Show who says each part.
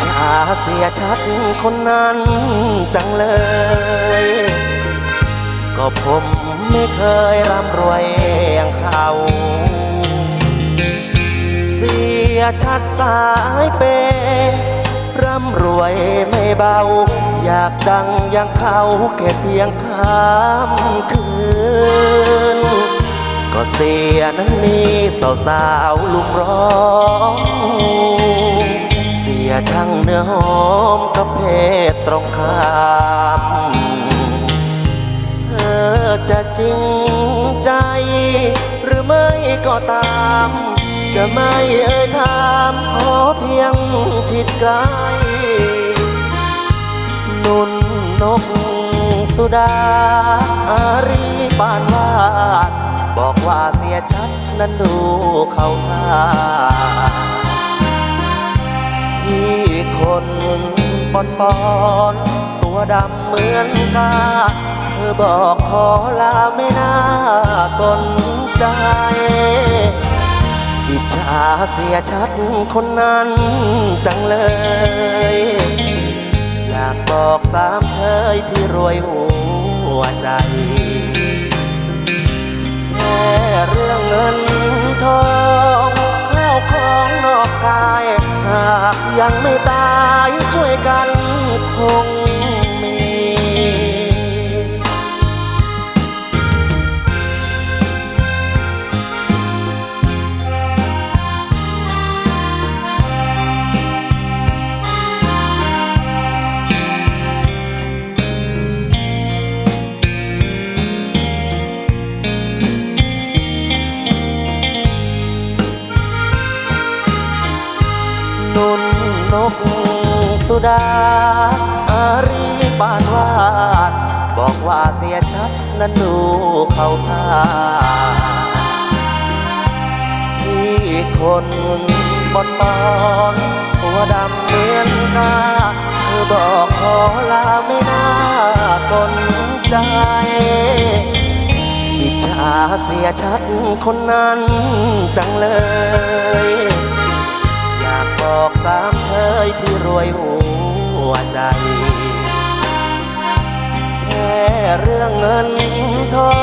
Speaker 1: เสียชัดคนนั้นจังเลย ก็ผมไม่เคยร่ำรวยอย่างเขา เสียชัดสายเปย์ร่ำรวยไม่เบา อยากดังอย่างเขาแค่เพียงข้ามคืน ก็เสียนั้นมีสาวสาวๆลุมร้อง ยช่างเนื้อหอมกับเพศตรงข้ามเธอจะจริงใจ หรือไม่ก็ตาม จะไม่เอ่ยถามขอเพียงชิดใกลนุ่นนกสุดาอารีปานวาดบอกว่าเสียชัดนั้นดูเขาท่า อนปอนตัวดำเหมือนกา เธอบอกขอลาไม่น่าสนใจ อิจฉาเสียชัดคนนั้นจังเลย อยากบอกสามเชยพี่รวยหัวใจแค่เรื่องเงินทองข้าวของนอกกาย หากยังไม่ตาย ช่วยกันคง สุดา อารีปานวาด บอกว่าเสียชัดนั้นดูเขาท่าที่คนบนบอนๆตัวดำเหมือนกาเธอบอกขอลาไม่น่าสนใจอิจฉาเสียชัดคนนั้นจังเลยากบอกสามเชยพี่รวยหัวใจ แค่เรื่องเงินทอง